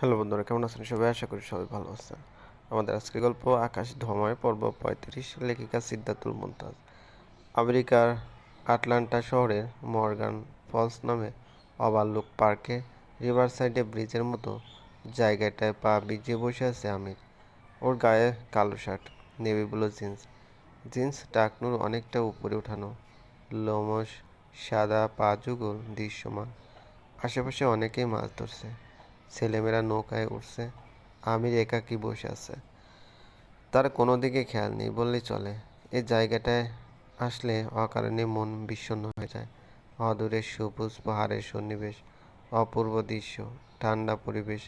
Hello বন্ধুরা, কেমন আছেন? সবাই আশা করি সবাই ভালো আছেন। আমাদের আজকের গল্প, আকাশ ধোঁয়ায় পর্ব পঁয়ত্রিশ লেখিকা সিদ্ধাতুল মুমতাজ আমেরিকার আটলান্টা শহরের মর্গান ফলস নামে ওভারলুক পার্কে রিভার সাইডে ব্রিজের মতো জায়গাটায় পা ভিজিয়ে বসে আছে আমির। ওর গায়ে কালো shirt, navy blue jeans. Jeans টাকনুর অনেকটা উপরে উঠানো। লোমস সাদা পা যুগল দৃশ্যমান। আশেপাশে অনেকেই মাছ ধরছে। ছেলেমেয়েরা নৌকায় উঠছে আমির একাকী বসে আছে। তার কোনো দিকে খেয়াল নেই, বললেই চলে। এই জায়গাটায় আসলে অকারণে মন বিষণ্ণ হয়ে যায়। অদূরের সবুজ পাহাড়ের সন্নিবেশ, অপূর্ব দৃশ্য, ঠান্ডা পরিবেশ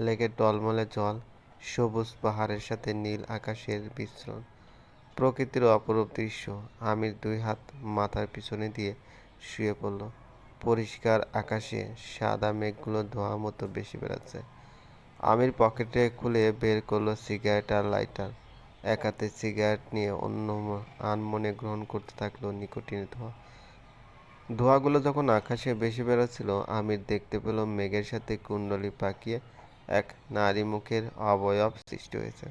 লেকের টলমলে জল, সবুজ পাহাড়ের সাথে নীল আকাশের বিস্রণ প্রকৃতির অপরূপ দৃশ্য, আমির দুই হাত মাথার পিছনে দিয়ে শুয়ে পড়ল। পরিষ্কার আকাশে সাদা মেঘগুলো ধোঁয়া মতো বেশি বেড়াচ্ছে। আমির পকেটে খুলে বের করল সিগারেট আর লাইটার। এক হাতে সিগারেট নিয়ে অন্য আনমনে গ্রহণ করতে থাকল নিকোটিনের ধোঁয়া। ধোঁয়াগুলো যখন আকাশে বেশি বেরোচ্ছিল আমির দেখতে পেল মেঘের সাথে কুণ্ডলি পাকিয়ে এক নারী মুখের অবয়ব সৃষ্টি হয়েছে।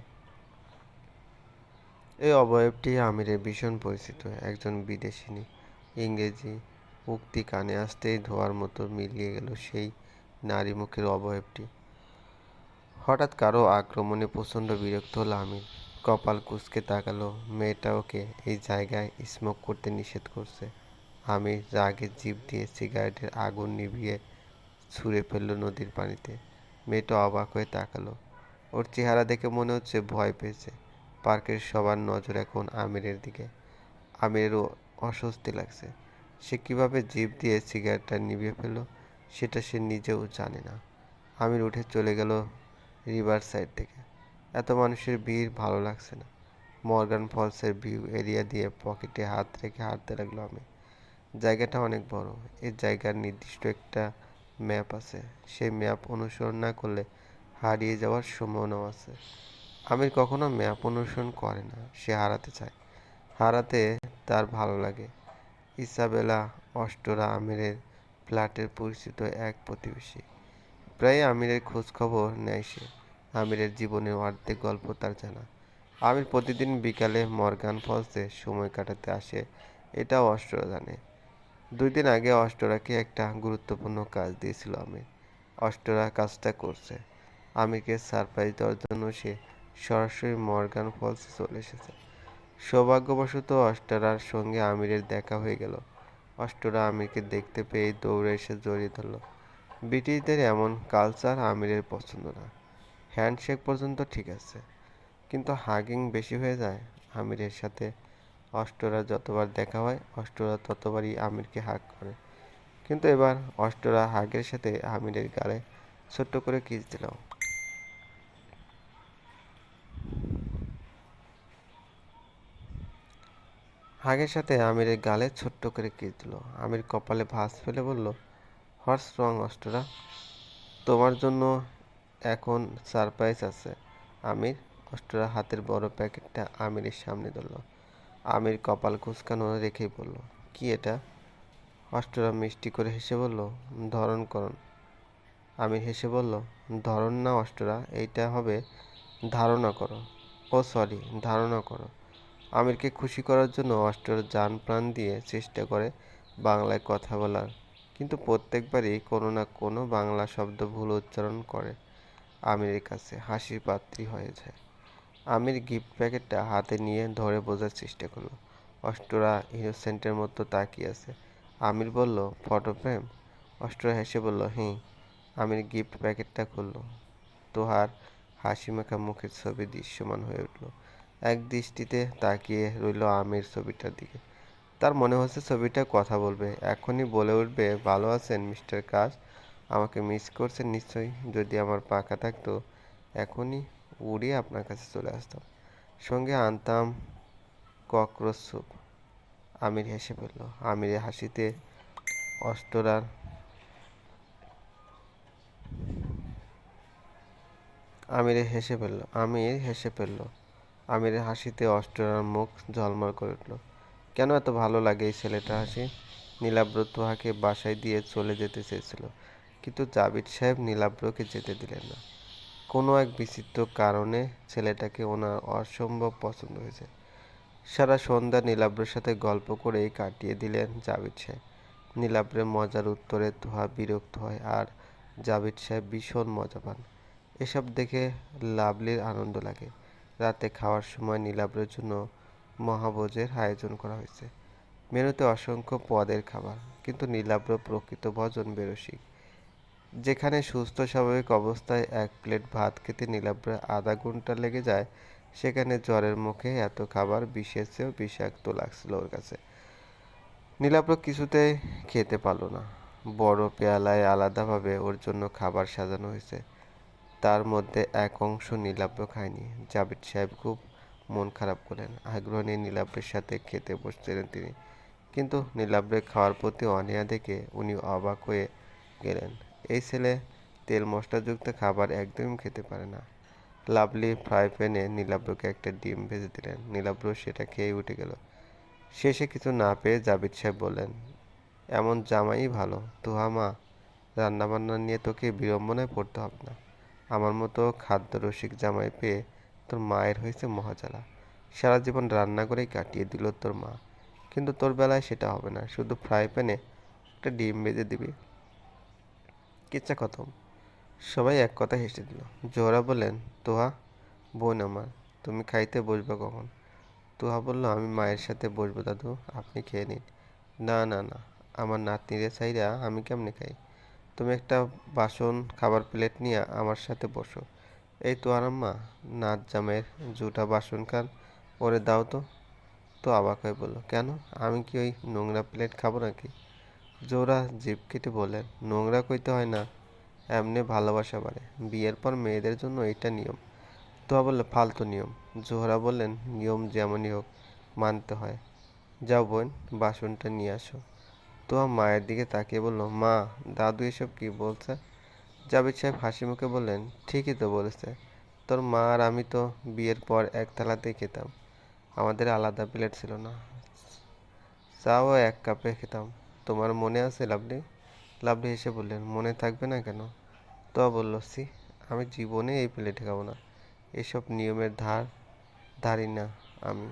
এই অবয়বটি আমিরের ভীষণ পরিচিত, একজন বিদেশিনী, ইংরেজি উক্তি কানে আসতেই ধোয়ার মতো মিলিয়ে গেল সেই নারী মুখের অবয়বটি। হঠাৎ কারও আক্রমণে প্রচণ্ড বিরক্ত হলো আমির। কপাল কুঁচকে তাকালো, মেয়েটা ওকে এই জায়গায় স্মোক করতে নিষেধ করছে। আমির রাগে জিভ দিয়ে সিগারেটের আগুন নিভিয়ে ছুঁড়ে ফেলল নদীর পানিতে। মেয়েটা অবাক হয়ে তাকালো। ওর চেহারা দেখে মনে হচ্ছে ভয় পেয়েছে। পার্কের সবার নজর এখন আমিরের দিকে। আমিরেরও অস্বস্তি লাগছে। সে কীভাবে জিভ দিয়ে সিগারেটটা নিভিয়ে ফেলল, সেটা সে নিজেও জানে না। আমির উঠে চলে গেল রিভার সাইড থেকে। এত মানুষের ভিড় ভালো লাগছে না। মর্গান ফলসের ভিউ এরিয়া দিয়ে পকেটে হাত রেখে হাঁটতে লাগল আমি জায়গাটা অনেক বড়। এই জায়গার নির্দিষ্ট একটা ম্যাপ আছে। সেই ম্যাপ অনুসরণ না করলে হারিয়ে যাওয়ার সম্ভাবনাও আছে। আমির কখনো ম্যাপ অনুসরণ করে না। সে হারাতে চায়। হারাতে তার ভালো লাগে। ইসাবেলা অস্টোরা আমিরের ফ্ল্যাটের পরিচিত এক প্রতিবেশী। প্রায় আমিরের খোঁজখবর নেয় সে। আমিরের জীবনের অর্ধেক গল্প তার জানা। আমির প্রতিদিন বিকালে মর্গান ফলসে সময় কাটাতে আসে, এটাও অস্ট্রা জানে। দুই দিন আগে অস্ট্রাকে একটা গুরুত্বপূর্ণ কাজ দিয়েছিল আমির। অস্ট্রা কাজটা করছে। আমিরকে সারপ্রাইজ দেওয়ার জন্য সে সরাসরি মর্গান ফলসে চলে এসেছে। সৌভাগ্যবশত অস্ট্রার সঙ্গে আমিরের দেখা হয়ে গেল। অষ্টরা আমিরকে দেখতে পেয়ে দৌড়ে এসে জড়িয়ে ধরল। ব্রিটিশদের এমন কালচার আমিরের পছন্দ না। হ্যান্ডশেক পর্যন্ত ঠিক আছে। কিন্তু হাগিং বেশি হয়ে যায় আমিরের সাথে। অষ্টরা যতবার দেখা হয়, অষ্টরা ততবারই আমিরকে হাগ করে। কিন্তু এবার অষ্টরা হাগের সাথে আমিরের গালে ছোট্ট করে কিস দিল। হাগের সাথে আমিরের গালে ছোট্ট করে কিস দিল? আমির কপালে ভাঁজ ফেলে বলল, হর্স রং, অষ্টরা। তোমার জন্য এখন সারপ্রাইজ আছে। আমির অষ্টরা হাতের বড় প্যাকেটটা আমিরের সামনে ধরল। আমির কপাল কুচকানো রেখেই বলল, কি এটা? অষ্টরা মিষ্টি করে হেসে বলল, ধরন করণ আমির হেসে বলল, ধরন না অষ্টরা, এইটা হবে ধারণা করো। ও, সরি, ধারণা করো। আমিরকে খুশি করার জন্য অষ্টরা জান প্রাণ দিয়ে চেষ্টা করে বাংলায় কথা বলার। কিন্তু প্রত্যেকবারই কোনো না কোনো বাংলা শব্দ ভুল উচ্চারণ করে আমিরের কাছে। হাসির পাত্রী হয়ে যায়। আমির গিফট প্যাকেটটা হাতে নিয়ে ধরে বোঝার চেষ্টা করল। অষ্টরা ইনোসেন্টের মতো তাকিয়ে আছে। আমির বলল, ফটো ফ্রেম? অষ্টরা হেসে বলল হ্যাঁ আমির গিফট প্যাকেটটা খুললো। তোহার হাসি মাখা মুখের ছবি দৃশ্যমান হয়ে উঠল। এক দৃষ্টিতে তাকিয়ে রইল আমির ছবিটার দিকে। তার মনে হচ্ছে ছবিটা কথা বলবে। এখনই বলে উঠবে, ভালো আছেন, মিস্টার কাজ আমাকে মিস করছেন নিশ্চয়ই। যদি আমার পাখা থাকতো, এখনই উড়িয়ে আপনার কাছে চলে আসতাম। সঙ্গে আনতাম ককরোচ স্যুপ। আমির হেসে ফেলল আমিরের হাসিতে অষ্টরার আমিরে হেসে ফেলল, আমির হেসে ফেলল। আমিরের হাসিতে অষ্টরার মুখ ঝলমল করে উঠল। কেন এত ভালো লাগে এই ছেলেটা হাসি? নীলাব্র তোহাকে বাসায় দিয়ে চলে যেতে চেয়েছিল, কিন্তু জাবির সাহেব নীলাব্রকে যেতে দিলেন না। কোনো এক বিচিত্র কারণে ছেলেটাকে ওনার অসম্ভব পছন্দ হয়েছে। সারা সন্ধ্যা নীলাব্রের সাথে গল্প করেই কাটিয়ে দিলেন জাবিদ সাহেব। নীলাব্রের মজার উত্তরে তোহা বিরক্ত হয় আর জাবিদ সাহেব ভীষণ মজা পান এসব দেখে লাভলির আনন্দ লাগে। রাতে খাওয়ার সময় নীলাব্রের জন্য মহাভোজের আয়োজন করা হয়েছে। মেনুতে অসংখ্য পদের খাবার, কিন্তু নীলাব্র প্রকৃত ভজন বেরসিক। যেখানে সুস্থ, স্বাভাবিক অবস্থায় এক প্লেট ভাত খেতে নীলাব্রে আধা ঘণ্টা লেগে যায়, সেখানে জ্বরের মুখে এত খাবার বিষের চেয়েও বিষাক্ত লাগছিল ওর কাছে। নীলাব্র কিছুতে খেতে পারল না। বড় পেয়ালায় আলাদাভাবে ওর জন্য খাবার সাজানো হয়েছে। তার মধ্যে এক অংশ নীলাব্র খায়নি। জাবিদ সাহেব খুব মন খারাপ করলেন। আগ্রহ নিয়ে নীলাব্রের সাথে খেতে বসছিলেন তিনি। কিন্তু নীলাব্রের খাওয়ার প্রতি অনীহা দেখে উনি অবাক হয়ে গেলেন। এই ছেলে তেল মশলাযুক্ত খাবার একদমই খেতে পারে না। লাভলি ফ্রাই প্যানে নীলাব্রকে একটা ডিম ভেজে দিলেন। নীলাব্র সেটা খেয়ে উঠে গেল। শেষে কিছু না পেয়ে জাবিদ সাহেব বললেন, এমন জামাই ভালো। তুহা মা রান্নাবান্না নিয়ে তোকে বিড়ম্বনায় পড়তে হবে না। আমার মতো খাদ্য রসিক জামাই পেয়ে তোর মায়ের হয়েছে মহাজালা। সারা জীবন রান্না করেই কাটিয়ে দিল তোর মা। কিন্তু তোর বেলায় সেটা হবে না, শুধু ফ্রাই প্যানে একটা ডিম ভেজে দিবি। কিচ্ছা খতম। সবাই এক কথা হেসে দিল। জোহরা বললেন, তোহা, বোন আমার, তুমি খাইতে বসবে কখন? তোহা বলল, আমি মায়ের সাথে বসবো দাদু, আপনি খেয়ে নিন। না না না, আমার নাতনিরে চাইরা আমি কেমনে খাই? তুমি একটা বাসন, খাবার প্লেট নিয়ে আমার সাথে বসো। এই তো আরাম্মা নাচ জামের জুটা বাসন খান ওরে দাও তো। তো অবাক হয়ে বলল, কেন? আমি কি ওই নোংরা প্লেট খাব নাকি? জোরা জিভ কেটে বললেন নোংরা কইতে হয় না, এমনি ভালোবাসা বাড়ে। বিয়ের পর মেয়েদের জন্য এটা নিয়ম। তোয়া বলল, ফালতু নিয়ম। জোহরা বললেন, নিয়ম যেমনই হোক, মানতে হয়। যাও বোন, বাসনটা নিয়ে আসো। তোয়া মায়ের দিকে তাকিয়ে বলল, মা, দাদু এসব কি বলছে? জাবিদ সাহেব হাসি মুখে বললেন, ঠিকই তো বলেছে। তোর মা আর আমি তো বিয়ের পর এক থালাতেই খেতাম। আমাদের আলাদা প্লেট ছিল না। চাও এক কাপে খেতাম। তোমার মনে আছে লাভলি লাভলি হেসে বললেন, মনে থাকবে না কেন? তো বলল সি আমি জীবনে এই প্লেটে খাব না। এসব নিয়মের ধার, ধারি না আমি।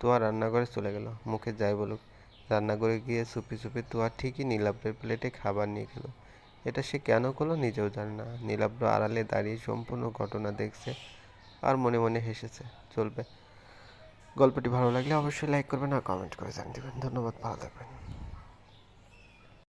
তোয়া রান্নাঘরে চলে গেল। মুখে যাই বলুক রান্নাঘরে গিয়ে সুপি চুপি তুয়া ঠিকই নীলাব্রের প্লেটে খাবার নিয়ে খেলো এটা সে কেন করল নিজেও জানে না। নীলাব্র আড়ালে দাঁড়িয়ে সম্পূর্ণ ঘটনা দেখছে আর মনে মনে হেসেছে। চলবে। গল্পটি ভালো লাগলে অবশ্যই লাইক করবেন আর কমেন্ট করে জানিয়ে দেবেন। ধন্যবাদ, ভালো থাকবেন।